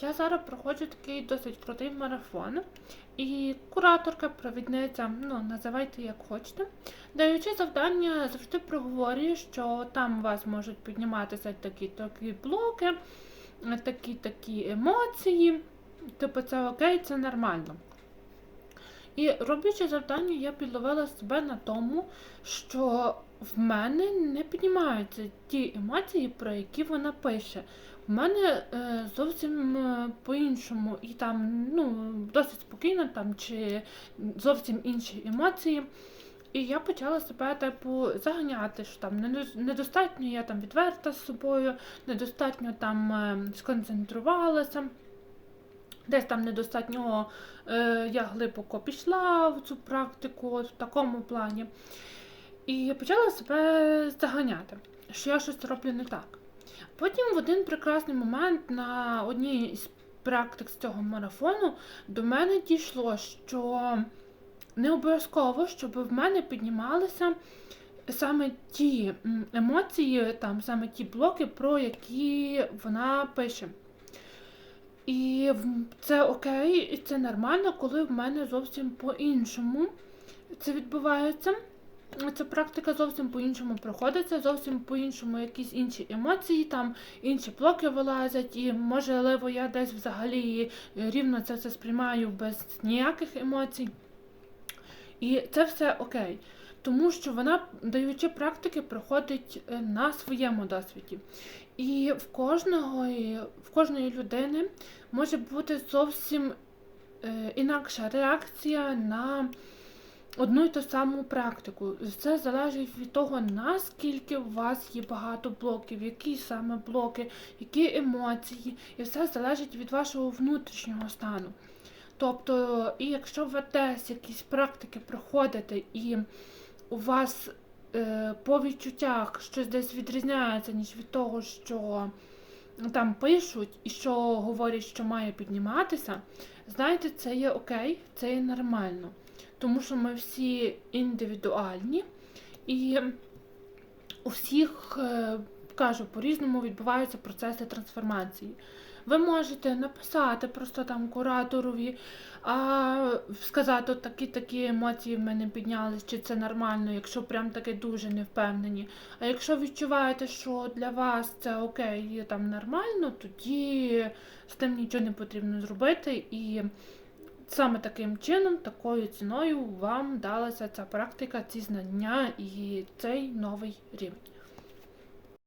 Я зараз проходжу такий досить крутий марафон, і кураторка, провідниця, ну називайте як хочете, даючи завдання, завжди проговорює, що там у вас можуть підніматися такі такі блоки, такі такі емоції. Типу, це окей, це нормально. І роблячи завдання, я підловила себе на тому, що в мене не піднімаються ті емоції, про які вона пише. В мене е, зовсім е, по-іншому, і там ну, досить спокійно, там, чи зовсім інші емоції. І я почала себе типу заганяти, що там недостатньо я там відверта з собою, недостатньо там е, сконцентрувалася. Десь там недостатньо е, я глибоко пішла в цю практику, в такому плані. І я почала себе заганяти, що я щось роблю не так. Потім в один прекрасний момент на одній з практик з цього марафону до мене дійшло, що не обов'язково, щоб в мене піднімалися саме ті емоції, там саме ті блоки, про які вона пише. І це окей, і це нормально, коли в мене зовсім по-іншому це відбувається. Ця практика зовсім по-іншому проходиться, зовсім по-іншому якісь інші емоції, там інші блоки вилазять, і можливо я десь взагалі рівно це все сприймаю без ніяких емоцій. І це все окей. Тому що вона, даючи практики, проходить е, на своєму досвіді. І в кожного, в кожної людини може бути зовсім е, інакша реакція на одну й ту саму практику. Це залежить від того, наскільки у вас є багато блоків, які саме блоки, які емоції, і все залежить від вашого внутрішнього стану. Тобто, і якщо ви десь якісь практики проходите, і у вас е, по відчуттях щось десь відрізняється, ніж від того, що там пишуть і що говорять, що має підніматися, знаєте, це є окей, це є нормально. Тому що ми всі індивідуальні і у всіх, е, кажу, по-різному відбуваються процеси трансформації. Ви можете написати просто там кураторові, а сказати, от такі такі емоції в мене піднялись, чи це нормально, якщо прям таки дуже не впевнені. А якщо відчуваєте, що для вас це окей, і там нормально, тоді з тим нічого не потрібно зробити. І саме таким чином, такою ціною вам далася ця практика, ці знання і цей новий рівень.